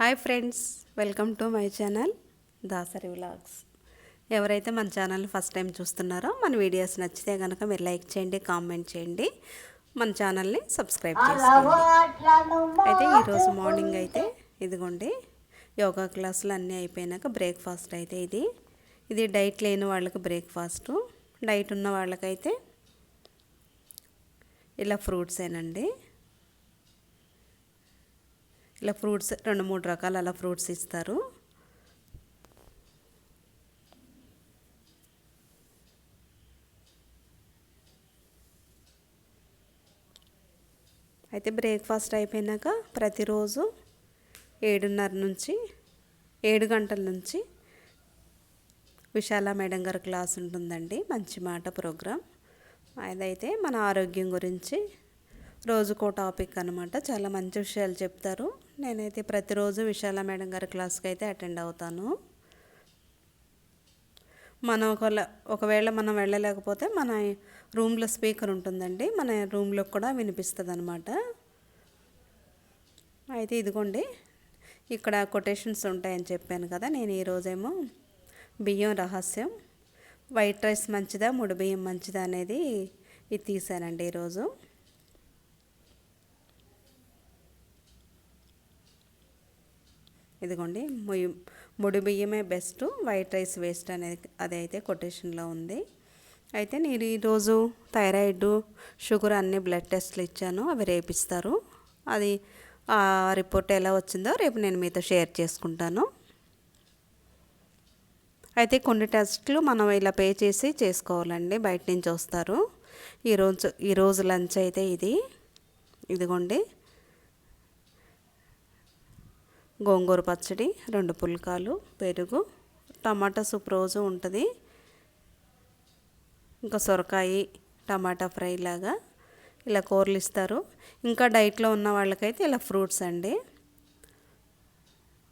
Hi friends welcome to my channel Dasari vlogs. ఎవరైతే మన channel first time చూస్తున్నారో మన వీడియోస్ నచ్చితే కనుక మీరు లైక్ చేయండి కామెంట్ చేయండి. మన ఛానల్ని సబ్స్క్రైబ్ చేసుకోండి. అయితే ఈరోజు మార్నింగ్ అయితే ఇదిగోండి యోగా క్లాసులు అన్నీ అయిపోయినాక బ్రేక్ఫాస్ట్ అయితే ఇది. ఇది డైట్ లేని వాళ్ళకి బ్రేక్ఫాస్ట్. డైట్ ఉన్న వాళ్ళకైతే ఇలా ఫ్రూట్సేనండి. ఇలా ఫ్రూట్స్ రెండు మూడు రకాల అలా ఫ్రూట్స్ ఇస్తారు. అయితే బ్రేక్ఫాస్ట్ అయిపోయినాక ప్రతిరోజు ఏడున్నర నుంచి ఏడు గంటల నుంచి విశాల మేడం గారి క్లాస్ ఉంటుందండి మంచి మాట ప్రోగ్రాం అదైతే మన ఆరోగ్యం గురించి రోజుకో టాపిక్ అనమాట చాలా మంచి విషయాలు చెప్తారు. నేనైతే ప్రతిరోజు విశాల మేడం గారి క్లాస్కి అయితే అటెండ్ అవుతాను. మనం ఒకవేళ ఒకవేళ మనం వెళ్ళలేకపోతే మన రూమ్లో స్పీకర్ ఉంటుందండి. మన రూమ్లో కూడా వినిపిస్తుంది అనమాట అయితే ఇదిగోండి ఇక్కడ కొటేషన్స్ ఉంటాయని చెప్పాను కదా నేను ఈరోజేమో బియ్యం రహస్యం వైట్ రైస్ మంచిదా ముడి బియ్యం మంచిదా అనేది ఇది తీసానండి ఈరోజు. ఇదిగోండి ముడి బియ్యమే బెస్ట్ వైట్ రైస్ వేస్ట్ అనేది అది అయితే కొటేషన్లో ఉంది. అయితే నేను ఈరోజు థైరాయిడ్ షుగర్ అన్ని బ్లడ్ టెస్ట్లు ఇచ్చాను అవి రేపిస్తారు. అది ఆ రిపోర్ట్ ఎలా వచ్చిందో రేపు నేను మీతో షేర్ చేసుకుంటాను. అయితే కొన్ని టెస్ట్లు మనం ఇలా పే చేసి చేసుకోవాలండి బయట నుంచి వస్తారు. ఈరోజు ఈరోజు లంచ్ అయితే ఇది. ఇదిగోండి గోంగూర పచ్చడి రెండు పుల్కాలు పెరుగు టమాటా సూప్ రోజు ఉంటుంది. ఇంకా సొరకాయ టమాటా ఫ్రై లాగా ఇలా కూరలు ఇస్తారు. ఇంకా డైట్లో ఉన్న వాళ్ళకైతే ఇలా ఫ్రూట్స్ అండి.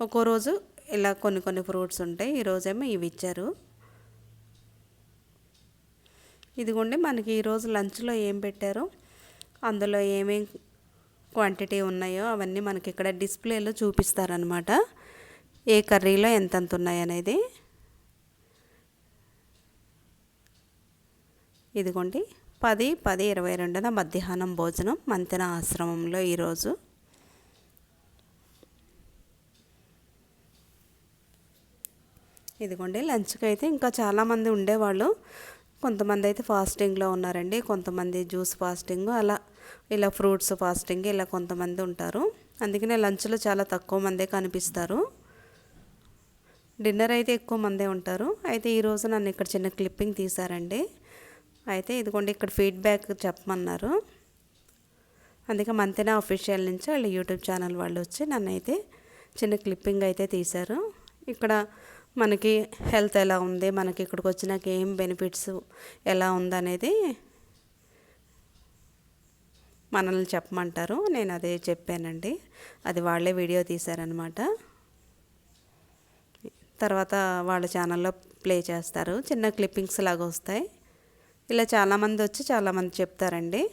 ఒక్కో రోజు ఇలా కొన్ని కొన్ని ఫ్రూట్స్ ఉంటాయి. ఈరోజేమో ఇవి ఇచ్చారు. ఇదిగోండి మనకి ఈరోజు లంచ్లో ఏం పెట్టారో? అందులో ఏమేమి క్వాంటిటీ ఉన్నాయో అవన్నీ మనకి ఇక్కడ డిస్ప్లేలో చూపిస్తారనమాట ఏ కర్రీలో ఎంతెంత ఉన్నాయనేది ఇదిగోండి పది పది ఇరవై రెండున మధ్యాహ్నం భోజనం మంతెన ఆశ్రమంలో ఈరోజు. ఇదిగోండి లంచ్కి అయితే ఇంకా చాలామంది ఉండేవాళ్ళు. కొంతమంది అయితే ఫాస్టింగ్లో ఉన్నారండి కొంతమంది జ్యూస్ ఫాస్టింగ్ అలా ఇలా ఫ్రూట్స్ ఫాస్టింగ్ ఇలా కొంతమంది ఉంటారు. అందుకనే లంచ్లో చాలా తక్కువ మందే కనిపిస్తారు. డిన్నర్ అయితే ఎక్కువ మందే ఉంటారు. అయితే ఈరోజు నన్ను ఇక్కడ చిన్న క్లిప్పింగ్ తీశారండి. అయితే ఇదిగోండి ఇక్కడ ఫీడ్బ్యాక్ చెప్పమన్నారు. అందుకే మంతెన అఫీషియల్ నుంచి వాళ్ళ యూట్యూబ్ ఛానల్ వాళ్ళు వచ్చి నన్ను అయితే చిన్న క్లిప్పింగ్ అయితే తీశారు. ఇక్కడ మనకి హెల్త్ ఎలా ఉంది మనకి ఇక్కడికి వచ్చినాక ఏం బెనిఫిట్స్ ఎలా ఉందనేది మనల్ని చెప్పమంటారు. నేను అదే చెప్పానండి. అది వాళ్ళే వీడియో తీశారనమాట తర్వాత వాళ్ళ ఛానల్లో ప్లే చేస్తారు. చిన్న క్లిప్పింగ్స్ లాగా వస్తాయి. ఇలా చాలామంది వచ్చి చాలామంది చెప్తారండి.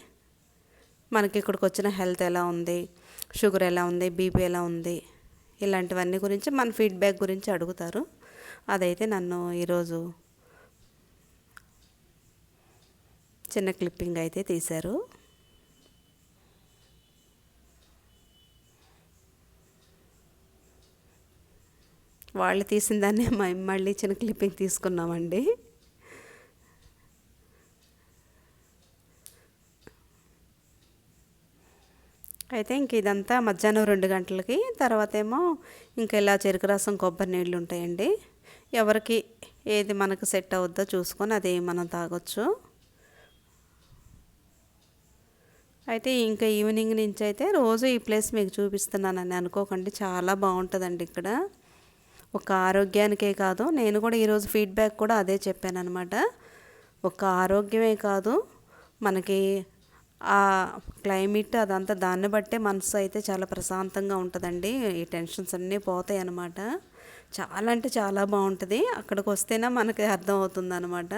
మనకి ఇక్కడికి వచ్చిన హెల్త్ ఎలా ఉంది? షుగర్ ఎలా ఉంది? బీపీ ఎలా ఉంది? ఇలాంటివన్నీ గురించి మన ఫీడ్బ్యాక్ గురించి అడుగుతారు. అదైతే నన్ను ఈరోజు చిన్న క్లిప్పింగ్ అయితే తీశారు. వాళ్ళు తీసిన దాన్ని మళ్ళీ చిన్న క్లిప్పింగ్ తీసుకున్నామండి. అయితే ఇంక ఇదంతా మధ్యాహ్నం రెండు గంటలకి తర్వాత ఏమో ఇంకా ఇలా చెరుకు రసం కొబ్బరి నీళ్ళు ఉంటాయండి. ఎవరికి ఏది మనకు సెట్ అవుద్దో చూసుకొని అది మనం తాగొచ్చు. అయితే ఇంకా ఈవినింగ్ నుంచి అయితే రోజు ఈ ప్లేస్ మీకు చూపిస్తున్నానని అనుకోకండి చాలా బాగుంటుందండి ఇక్కడ. ఒక ఆరోగ్యానికే కాదు నేను కూడా ఈరోజు ఫీడ్బ్యాక్ కూడా అదే చెప్పాను అనమాట ఒక ఆరోగ్యమే కాదు మనకి ఆ క్లైమేట్ అదంతా దాన్ని బట్టే మనసు అయితే చాలా ప్రశాంతంగా ఉంటుందండి. ఈ టెన్షన్స్ అన్నీ పోతాయి అన్నమాట చాలా అంటే చాలా బాగుంటుంది. అక్కడికి వస్తేనే మనకి అర్థం అవుతుంది అనమాట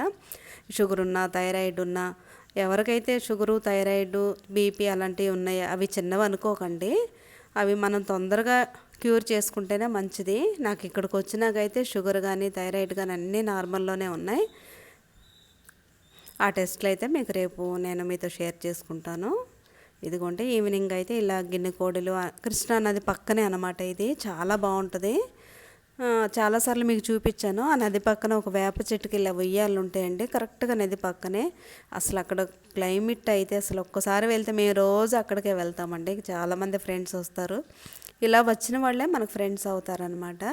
షుగర్ ఉన్నా థైరాయిడ్ ఉన్నా ఎవరికైతే షుగరు థైరాయిడ్ బీపీ అలాంటివి ఉన్నాయో అవి చిన్నవి అనుకోకండి. అవి మనం తొందరగా క్యూర్ చేసుకుంటేనే మంచిది. నాకు ఇక్కడికి వచ్చినాకైతే షుగర్ కానీ థైరాయిడ్ కానీ అన్నీ నార్మల్లోనే ఉన్నాయి. ఆ టెస్ట్లు అయితే మీకు రేపు నేను మీతో షేర్ చేసుకుంటాను. ఇదిగోండి ఈవినింగ్ అయితే ఇలా గిన్నె కోడలు కృష్ణా నది పక్కనే అనమాట ఇది. చాలా బాగుంటుంది. చాలాసార్లు మీకు చూపించాను. ఆ నది పక్కన ఒక వేప చెట్టుకి ఇలా ఉయ్యాలు ఉంటాయండి. కరెక్ట్గా నది పక్కనే. అసలు అక్కడ క్లైమేట్ అయితే అసలు ఒక్కసారి వెళ్తే మేము రోజు అక్కడికే వెళ్తామండి. చాలామంది ఫ్రెండ్స్ వస్తారు. ఇలా వచ్చిన వాళ్ళే మనకు ఫ్రెండ్స్ అవుతారనమాట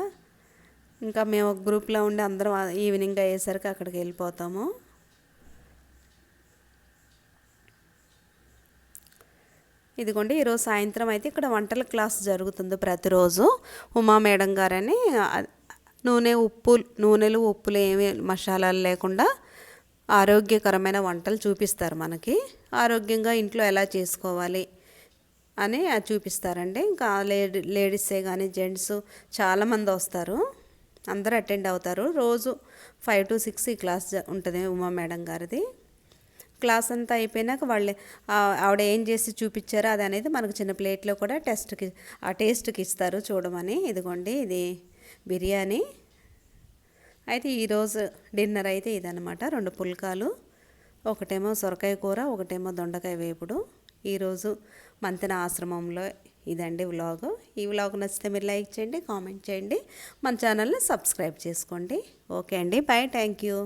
ఇంకా మేము ఒక గ్రూప్లో ఉండి అందరం ఈవినింగ్ అయ్యేసరికి అక్కడికి వెళ్ళిపోతాము. ఇదిగోండి ఈరోజు సాయంత్రం అయితే ఇక్కడ వంటల క్లాస్ జరుగుతుంది ప్రతిరోజు. ఉమా మేడం గారని నూనె ఉప్పు నూనెలు ఉప్పులు ఏమి మసాలాలు లేకుండా ఆరోగ్యకరమైన వంటలు చూపిస్తారు మనకి. ఆరోగ్యంగా ఇంట్లో ఎలా చేసుకోవాలి? అని అది చూపిస్తారండి. ఇంకా లేడీ లేడీసే కానీ జెంట్స్ చాలామంది వస్తారు. అందరూ అటెండ్ అవుతారు. రోజు ఫైవ్ టు సిక్స్ ఈ క్లాస్ ఉంటుంది ఉమా మేడం గారిది. క్లాస్ అంతా అయిపోయినాక వాళ్ళు ఆవిడ ఏం చేసి చూపించారో అది అనేది మనకు చిన్న ప్లేట్లో కూడా టెస్ట్కి ఆ టేస్ట్కి ఇస్తారు చూడమని. ఇదిగోండి ఇది బిర్యానీ. అయితే ఈరోజు డిన్నర్ అయితే ఇదనమాట రెండు పుల్కాలు ఒకటేమో సొరకాయ కూర ఒకటేమో దొండకాయ వేపుడు. ఈరోజు మంతెన ఆశ్రమంలో ఇదండి వ్లాగ్. ఈ వ్లాగ్ నచ్చితే మీరు లైక్ చేయండి కామెంట్ చేయండి. మన ఛానల్ని సబ్స్క్రైబ్ చేసుకోండి. ఓకే అండి. Bye thank you.